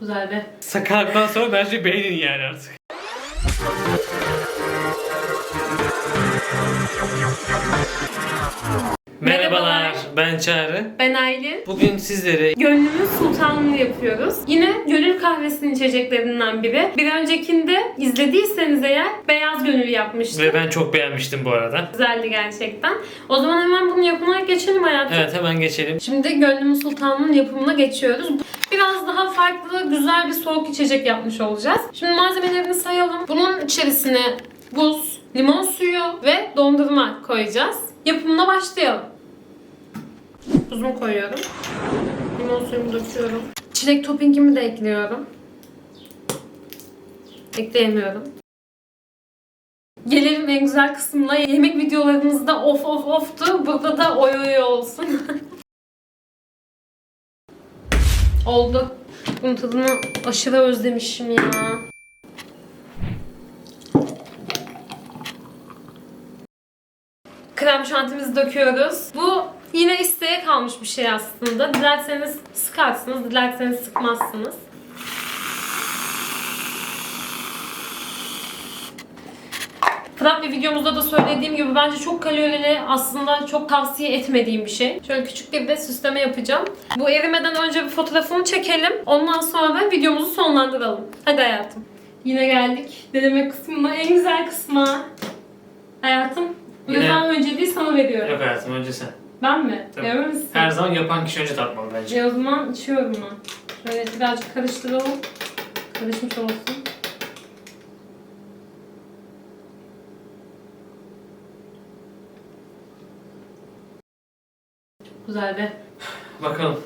Güzel be. Sakarlıktan sonra bence beğenin yani artık. Ben Çağrı. Ben Aylin. Bugün sizlere Gönlümün sultanını yapıyoruz. Yine gönül kahvesinin içeceklerinden biri. Bir öncekinde izlediyseniz eğer beyaz gönül yapmıştım. ve ben çok beğenmiştim bu arada. Güzeldi gerçekten. O zaman hemen bunun yapımına geçelim hayatım. Evet hemen geçelim. Şimdi Gönlümün Sultanı'nın yapımına geçiyoruz. Biraz daha farklı, güzel bir soğuk içecek yapmış olacağız. Şimdi malzemelerini sayalım. Bunun içerisine buz, limon suyu ve dondurma koyacağız. Yapımına başlayalım. Buzumu koyuyorum. Limon suyumu döküyorum. Çilek toppingimi de ekliyorum. Ekleyemiyorum. Gelelim en güzel kısmına. Yemek videolarımızda of of oftu. Burada da oy oy olsun. Oldu. Bunun tadını aşırı özlemişim ya. Krem şantimizi döküyoruz. Bu yine isteğe kalmış bir şey aslında. Dilerseniz sıkarsınız, dilerseniz sıkmazsınız. Fırat bir videomuzda da söylediğim gibi bence çok kalorili aslında çok tavsiye etmediğim bir şey. Şöyle küçük bir de süsleme yapacağım. Bu erimeden önce bir fotoğrafını çekelim. Ondan sonra da videomuzu sonlandıralım. Hadi hayatım. Yine geldik deneme kısmına. En güzel kısma. Hayatım. Yine- defa önceliği sana veriyorum. Yok hayatım önce sen. Ben mi? Tabii. Emin misin? Her zaman yapan kişi önce tatmalı bence. E o zaman içiyorum ben. Şöyle birazcık karıştıralım. Karışmış olsun. Güzel be. Bakalım.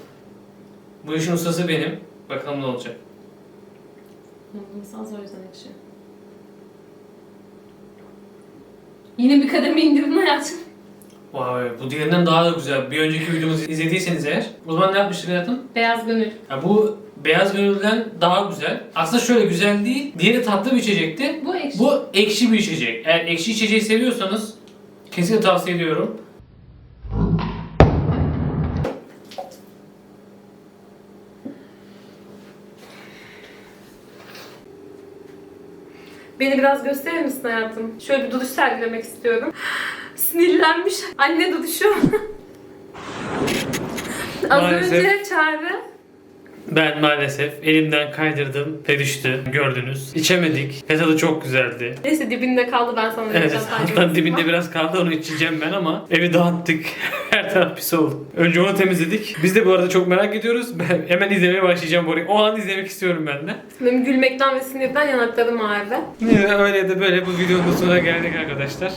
Bu işin ustası benim. Bakalım ne olacak. Az o yüzden ekşi. Yine bir kademe indirdin hayatım. Vay bu diğerinden daha da güzel. Bir önceki videomuzu izlediyseniz eğer. O zaman ne yapmıştık hayatım? Beyaz gönül. Ya bu beyaz gönülden daha güzel. Aslında şöyle güzel değil. Diğeri tatlı bir içecekti. Bu ekşi. Bu ekşi bir içecek. Eğer ekşi içeceği seviyorsanız kesinlikle tavsiye ediyorum. Beni biraz gösterir misin hayatım? Şöyle bir duruş sergilemek istiyorum. Sinirlenmiş. Anne duruşu. Az Maalesef. önce çağrı. Ben maalesef elimden kaydırdım ve düştü. Gördünüz. İçemedik. Ve tadı çok güzeldi. Neyse dibinde kaldı ben sana Evet, vereceğim. alttan dibinde biraz kaldı onu içeceğim ben ama evi dağıttık. Her taraf pis oldu. Önce onu temizledik. Biz de bu arada çok merak ediyoruz. Ben hemen izlemeye başlayacağım orayı. O an izlemek istiyorum ben de. Benim gülmekten ve sinirden yanaklarım ağrıdı. Yine öyle de böyle bu videonun sonuna geldik arkadaşlar.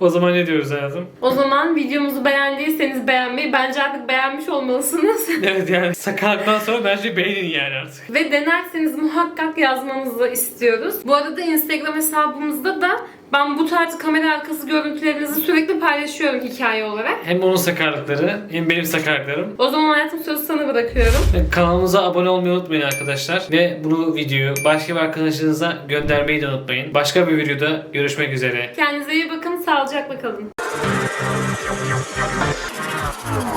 O zaman ne diyoruz hayatım? O zaman videomuzu beğendiyseniz beğenmeyi, bence artık beğenmiş olmalısınız. Evet yani sakarlıktan sonra bence beğenin yani artık. Ve denerseniz muhakkak yazmanızı istiyoruz. Bu arada Instagram hesabımızda da ben bu tarz kamera arkası görüntülerinizi sürekli paylaşıyorum hikaye olarak. Hem onun sakarlıkları hem benim sakarlıklarım. O zaman hayatım sözü sana bırakıyorum. Kanalımıza abone olmayı unutmayın arkadaşlar. Ve bunu videoyu başka bir arkadaşınıza göndermeyi de unutmayın. Başka bir videoda görüşmek üzere. Kendinize iyi bakın, sağlıcakla kalın.